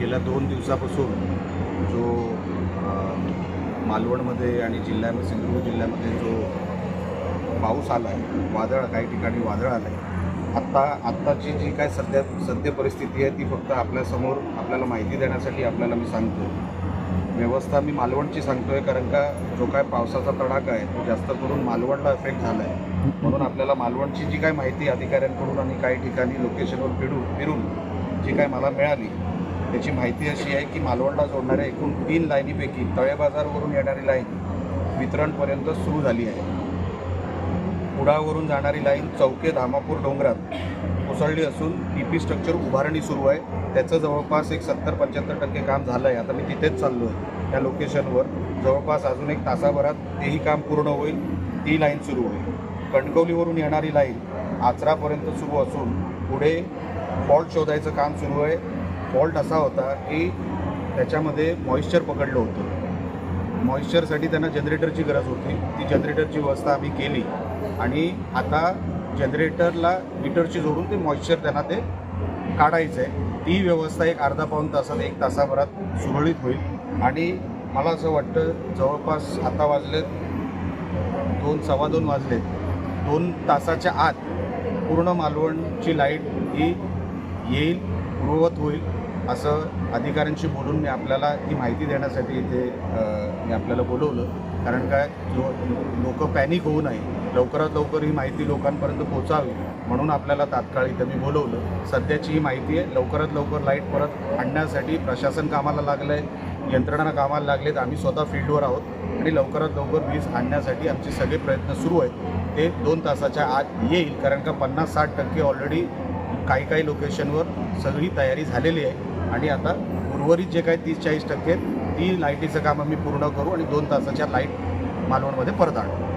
गेल्या दोन दिवसापासून जो मालवणमध्ये आणि जिल्ह्यामध्ये सिंधुदुर्ग जिल्ह्यामध्ये जो पाऊस आला आहे वादळ काही ठिकाणी वादळ आलं आहे आत्ता आत्ताची जी काय सध्या सद्य परिस्थिती आहे ती फक्त आपल्यासमोर आपल्याला माहिती देण्यासाठी आपल्याला मी सांगतो व्यवस्था मी मालवणची सांगतो आहे कारण का जो काय पावसाचा तडाखा आहे तो जास्त करून मालवणला इफेक्ट झाला आहे म्हणून आपल्याला मालवणची जी काय माहिती अधिकाऱ्यांकडून आणि काही ठिकाणी लोकेशनवर फिरून फिरून जी काय मला मिळाली त्याची माहिती अशी आहे की मालवणला जोडणाऱ्या एकूण तीन लाईनीपैकी तळेबाजारवरून येणारी लाईन वितरणपर्यंत सुरू झाली आहे. कुडाळवरून जाणारी लाईन चौके धामापूर डोंगरात कोसळली असून पी पी स्ट्रक्चर उभारणी सुरू आहे. त्याचं जवळपास एक सत्तर पंच्याहत्तर टक्के काम झालं आहे आता मी तिथेच चाललो आहे. त्या लोकेशनवर जवळपास अजून एक तासाभरात तेही काम पूर्ण होईल. ती लाईन सुरू होईल. कणकवलीवरून येणारी लाईन आचरापर्यंत सुरू असून पुढे फॉल्ट शोधायचं काम सुरू आहे. फॉल्ट असा होता की त्याच्यामध्ये मॉइश्चर पकडलं होतं. मॉइश्चरसाठी त्यांना जनरेटरची गरज होती. ती जनरेटरची व्यवस्था आम्ही केली. आणि आता जनरेटरला मीटरची जोडून ते मॉइश्चर त्यांना ते काढायचं आहे ती व्यवस्था एक अर्धा पाऊण तासात एक तासाभरात सुरळीत होईल. आणि मला असं वाटतं जवळपास आता वाजलेत दोन सव्वा दोन वाजलेत. दोन तासाच्या आत पूर्ण मालवणची लाइट ही येईल पूर्ववत होईल. असं अधिकाऱ्यांशी बोलून मी आपल्याला ही माहिती देण्यासाठी इथे मी आपल्याला बोलवलं. कारण काय जो लोक पॅनिक होऊ नये. लवकरात लवकर ही माहिती लोकांपर्यंत पोहोचावी म्हणून आपल्याला तात्काळ इथं मी बोलवलं. सध्याची ही माहिती आहे. लवकरात लवकर लाइट परत आणण्यासाठी प्रशासन कामाला लागलं आहे यंत्रणा कामाला लागलेत. आम्ही स्वतः फील्डवर आहोत आणि लवकरात लवकर वीज आणण्यासाठी आमचे सगळे प्रयत्न सुरू आहेत. ते दोन तासाच्या आत येईल. कारण का पन्नास साठ टक्के ऑलरेडी काही काही लोकेशनवर सगळी तयारी झालेली आहे. आणि आता उर्वरित जे काही तीस चाळीस टक्के ती लाईटीचं काम आम्ही पूर्ण करू आणि दोन तासाच्या लाइट मालवणमध्ये परत आणू.